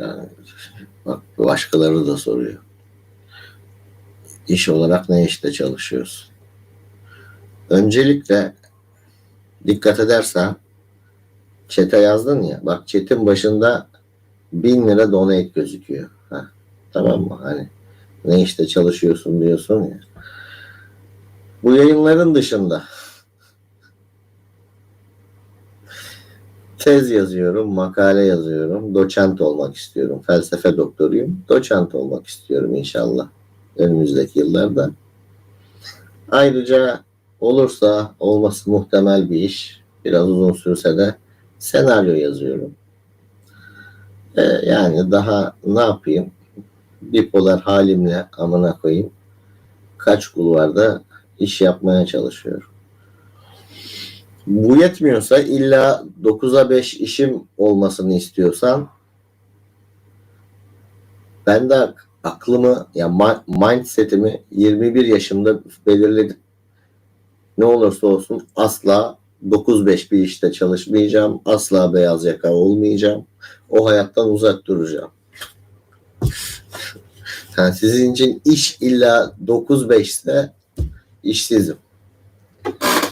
Yani, bak başkaları da soruyor. İş olarak ne işte çalışıyorsun? Öncelikle dikkat edersen çete yazdın ya. Bak çetin başında bin lira donate gözüküyor. Ha, tamam mı? Hani ne işte çalışıyorsun diyorsun ya. Bu yayınların dışında tez yazıyorum, makale yazıyorum, doçent olmak istiyorum. Felsefe doktoruyum. Doçent olmak istiyorum inşallah önümüzdeki yıllarda. Ayrıca olursa olması muhtemel bir iş, biraz uzun sürse de senaryo yazıyorum. Ee, yani daha ne yapayım? Bipolar halimle amına koyayım. Kaç kulvarda iş yapmaya çalışıyorum. Bu yetmiyorsa illa 9'a 5 işim olmasını istiyorsan ben de aklımı ya ma- mindsetimi 21 yaşımda belirledim. Ne olursa olsun asla 9-5 bir işte çalışmayacağım. Asla beyaz yaka olmayacağım. O hayattan uzak duracağım. Yani sizin için iş illa 9-5 ise işsizim.